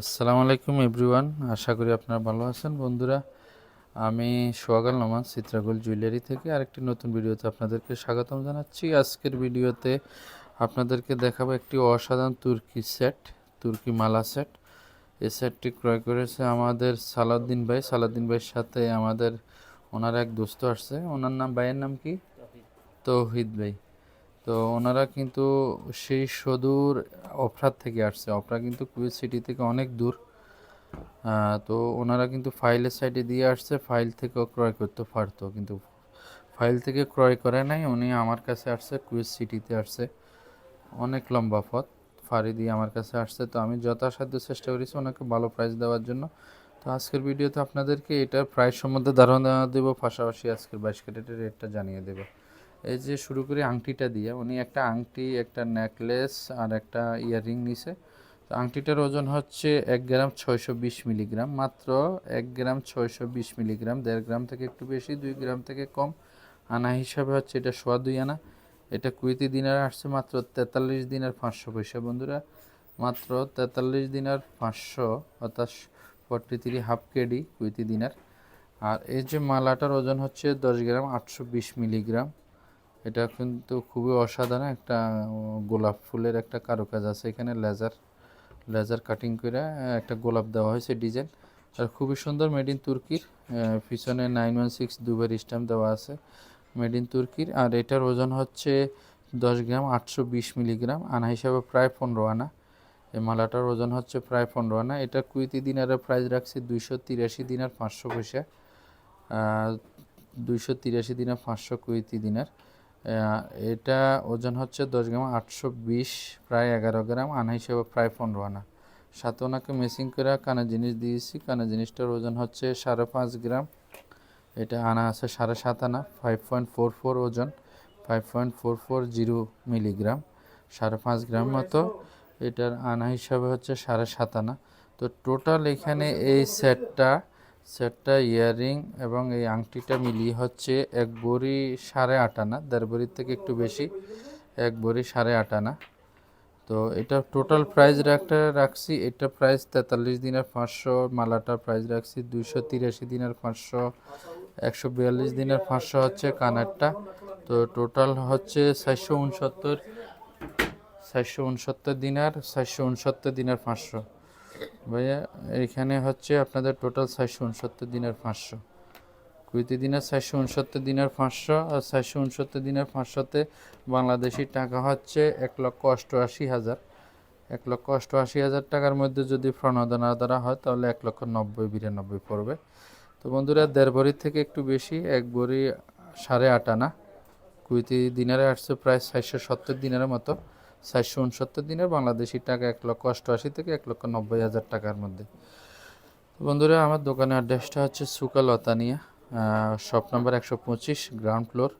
আসসালামু আলাইকুম এভরিওয়ান আশা করি আপনারা ভালো আছেন। বন্ধুরা আমি সোহাগাল নমান চিত্রাগুল জুয়েলারি থেকে আরেকটি নতুন ভিডিওতে আপনাদেরকে স্বাগতম জানাচ্ছি। আজকের ভিডিওতে আপনাদেরকে দেখাবো একটি অসাধারণ তুর্কি সেট তুর্কি মালা সেট। এই সেটটি ক্রয় করেছে আমাদের সালাউদ্দিন ভাই। সালাউদ্দিন ভাইয়ের সাথে আমাদের ওনার এক দোস্ত আসছে। ওনার নাম ভাইয়ের নাম কি? তৌহিদ ভাই। তো ওনারা কিন্তু সেই সদূর অফরাত থেকে আসছে। অফরা কিন্তু কুয়েত সিটি থেকে অনেক দূর। তো ওনারা কিন্তু ফাইলের সাইডে দিয়ে আসছে, ফাইল থেকেও ক্রয় করতে পারতো। কিন্তু ফাইল থেকে ক্রয় করে নাই, উনি আমার কাছে আসছে, কুয়েত সিটিতে আসছে। অনেক লম্বা পথ, ফাড়ি দিয়ে আমার কাছে আসছে। তো আমি যথাসাধ্য চেষ্টা করেছি ওনাকে ভালো প্রাইস দেওয়ার জন্য। তো আজকের ভিডিওতে আপনাদেরকে এটার প্রাইস সম্বন্ধে ধারণা দেবো, পাশাপাশি আজকের বাইশ ক্যারেটের রেটটা জানিয়ে দেবো। এই যে শুরু করি আংটিটা দিয়ে, উনি একটা আংটি, একটা নেকলেস আর একটা ইয়াররিং নিছে। তো আংটিটার ওজন হচ্ছে এক গ্রাম ছয়শো বিশ মিলিগ্রাম, মাত্র এক গ্রাম ছয়শো বিশ মিলিগ্রাম, দেড় গ্রাম থেকে একটু বেশি, দুই গ্রাম থেকে কম। আনা হিসাবে হচ্ছে এটা সোয়া দুই আনা। এটা কুইতি দিনার আসছে মাত্র তেতাল্লিশ দিনের পাঁচশো পয়সা বন্ধুরা। মাত্র তেতাল্লিশ দিনার পাঁচশো, অর্থাৎ forty three half KD Kuwaiti দিনার। আর এই যে মালাটার ওজন হচ্ছে দশ গ্রাম আটশো বিশ মিলিগ্রাম। এটা কিন্তু খুবই অসাধারণ একটা গোলাপ ফুলের একটা কারুকাজ আছে। এখানে লেজার লেজার কাটিং করে একটা গোলাপ দেওয়া হয়েছে ডিজাইন। আর খুবই সুন্দর মেড ইন তুর্কির পিছনে নাইন ওয়ান সিক্স দুবার স্ট্যাম্প দেওয়া আছে মেড ইন তুর্কির। আর এটার ওজন হচ্ছে দশ গ্রাম আটশো বিশ মিলিগ্রাম, আনা হিসাবে প্রায় পনেরো আনা। এই মালাটার ওজন হচ্ছে প্রায় পনেরো আনা। এটা কুইতি দিনারের প্রাইস রাখছি দুইশো তিরাশি দিনার পাঁচশো পয়সা। দুইশো তিরাশি দিনার পাঁচশো কুইতি দিনার। এটা ওজন হচ্ছে দশ গ্রাম আটশো বিশ, প্রায় এগারো গ্রাম। আনা হিসেবে প্রায় পনেরো আনা। সাথে ওনাকে মেসিং করে কানা জিনিস দিয়েছি। কানা জিনিসটার ওজন হচ্ছে সাড়ে পাঁচ গ্রাম। এটা আনা আছে সাড়ে সাত আনা ফাইভ পয়েন্ট ফোর ফোর ওজন five point four four zero milligram সাড়ে পাঁচ গ্রাম মতো। এটার আনা হিসাবে হচ্ছে সাড়ে সাত আনা। তো টোটাল এখানে এই সেটটা সেটটা ইয়াররিং এবং এই আংটিটা মিলিয়ে হচ্ছে এক বড়ি সাড়ে আট আনা। দেড় বড়ির থেকে একটু বেশি, এক বড়ি সাড়ে আট আনা। তো এটা টোটাল প্রাইস রাখতে রাখছি, এটা প্রাইস তেতাল্লিশ দিনের পাঁচশো মালাটার প্রাইস রাখছি দুইশো তিরাশি দিনের পাঁচশো, একশো বিয়াল্লিশ দিনের পাঁচশো হচ্ছে কানারটা। তো টোটাল হচ্ছে চারশো উনসত্তর চারশো উনসত্তর দিনার, চারশো উনসত্তর দিনের পাঁচশো। ভাইয়া, এখানে হচ্ছে আপনাদের টোটাল চারশো উনসত্তর দিনের পাঁচশো। কুড়িতে দিনের চারশো উনসত্তর দিনের পাঁচশো আর চারশো উনসত্তর দিনের পাঁচশোতে বাংলাদেশি টাকা হচ্ছে এক লক্ষ অষ্টআশি হাজার। এক লক্ষ অষ্টআশি হাজার টাকার মধ্যে যদি প্রণোদনা দ্বারা হয়, তাহলে এক লক্ষ নব্বই, বিরানব্বই পড়বে। তো বন্ধুরা, দেড় ভরি থেকে একটু বেশি, এক ভরি সাড়ে আট আনা। কুইতি দিনারে আসছে প্রায় চারশো সত্তর দিনের মতো। চারশো উনসত্তর দিনের বাংলাদেশি টাকা এক লক্ষ অষ্টআশি থেকে এক লক্ষ নব্বই হাজার টাকার মধ্যে। বন্ধুরা, আমার দোকানের অ্যাড্রেসটা হচ্ছে সুকা লতানিয়া শপ নাম্বার একশো পঁচিশ, গ্রাউন্ড ফ্লোর,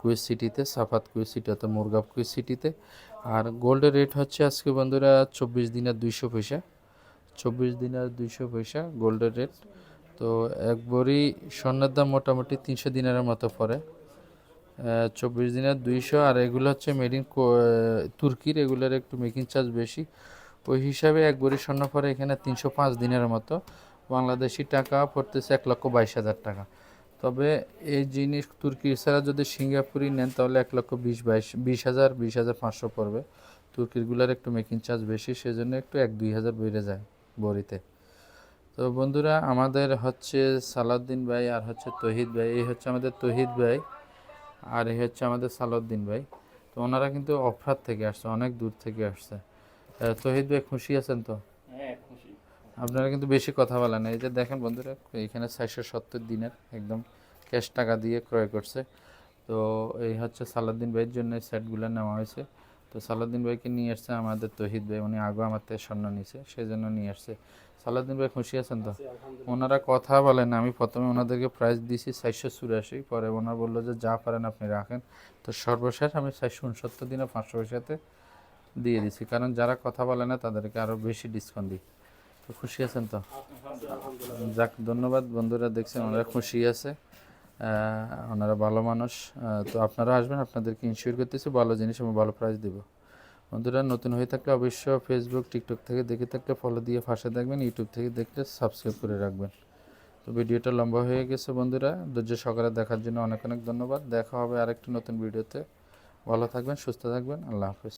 কুইজ সিটিতে, সাফাত কুইজ সিটি অর্থাৎ মুরগাব কুইজ সিটিতে। আর গোল্ডের রেট হচ্ছে আজকে বন্ধুরা চব্বিশ দিনের দুইশো পয়সা। চব্বিশ দিনের দুইশো পয়সা গোল্ডের রেট। তো এক বড়ি স্বর্ণের দাম মোটামুটি তিনশো দিনের মতো পড়ে। চব্বিশ দিনের দুইশো, আর এগুলো হচ্ছে মেড ইন তুর্কির, এগুলোর একটু মেকিং চার্জ বেশি। ওই হিসাবে এক বড়ি স্বর্ণ পরে এখানে তিনশো পাঁচ দিনের মতো। বাংলাদেশি টাকা পড়তেছে এক লক্ষ বাইশ হাজার টাকা। তবে এই জিনিস তুর্কি ছাড়া যদি সিঙ্গাপুরি নেন, তাহলে এক লক্ষ বিশ বাইশ, বিশ হাজার বিশ হাজার পাঁচশো পড়বে। তুর্কিরগুলোর একটু মেকিং চার্জ বেশি, সেজন্য একটু এক দুই হাজার বেড়ে যায় বড়িতে। তো বন্ধুরা, আমাদের হচ্ছে সালাউদ্দিন ভাই আর হচ্ছে তহিদ ভাই, এই হচ্ছে আমাদের তহিদ ভাই। আর এই হচ্ছে আমাদের সালাউদ্দিন ভাই। তো ওনারা কিন্তু অফরাত থেকে আসছে অনেক দূর থেকে আসছে। তহিদ ভাই খুশি আছেন তো? হ্যাঁ আপনারা কিন্তু বেশি কথা বলেন এই যে দেখেন বন্ধুরা এখানে চারশো সত্তর দিনের একদম ক্যাশ টাকা দিয়ে ক্রয় করছে। তো এই হচ্ছে সালাউদ্দিন ভাইয়ের জন্য এই সেটগুলো নেওয়া হয়েছে। তো সালাউদ্দিন ভাইকে নিয়ে আসছে আমাদের তহিদ ভাই। উনি আগে আমার থেকে স্বর্ণ নিয়েছে সেই জন্য নিয়ে আসছে। সালাউদ্দিন ভাই খুশি আছেন তো? ওনারা কথা বলেন, আমি প্রথমে ওনাদেরকে প্রাইস দিয়েছি চারশো চুরাশি, পরে ওনারা বলল যে যা পারেন আপনি রাখেন। তো সর্বশেষ আমি চারশো উনসত্তর দিনে পাঁচশো পয়সাতে দিয়ে দিছি, কারণ যারা কথা বলে না তাদেরকে আরও বেশি ডিসকাউন্ট দিই। তো খুশি আছেন তো? যাক, ধন্যবাদ, বন্ধুরা দেখছেন ওনারা খুশি আছে ওনারা ভালো মানুষ তো আপনারা আসবেন, আপনাদেরকে ইনশিওর করতেছি, ভালো জিনিস এবং ভালো প্রাইস দিব। বন্ধুরা, নতুন হয়ে থাকলে অবশ্যই ফেসবুক টিকটক থেকে দেখে থাকলে ফলো দিয়ে ফাঁসে থাকবেন ইউটিউব থেকে দেখলে সাবস্ক্রাইব করে রাখবেন। তো ভিডিওটা লম্বা হয়ে গেছে বন্ধুরা, ধৈর্য সকালে দেখার জন্য অনেক অনেক ধন্যবাদ। দেখা হবে আরেকটি নতুন ভিডিওতে। ভালো থাকবেন, সুস্থ থাকবেন, আল্লাহ হাফেজ।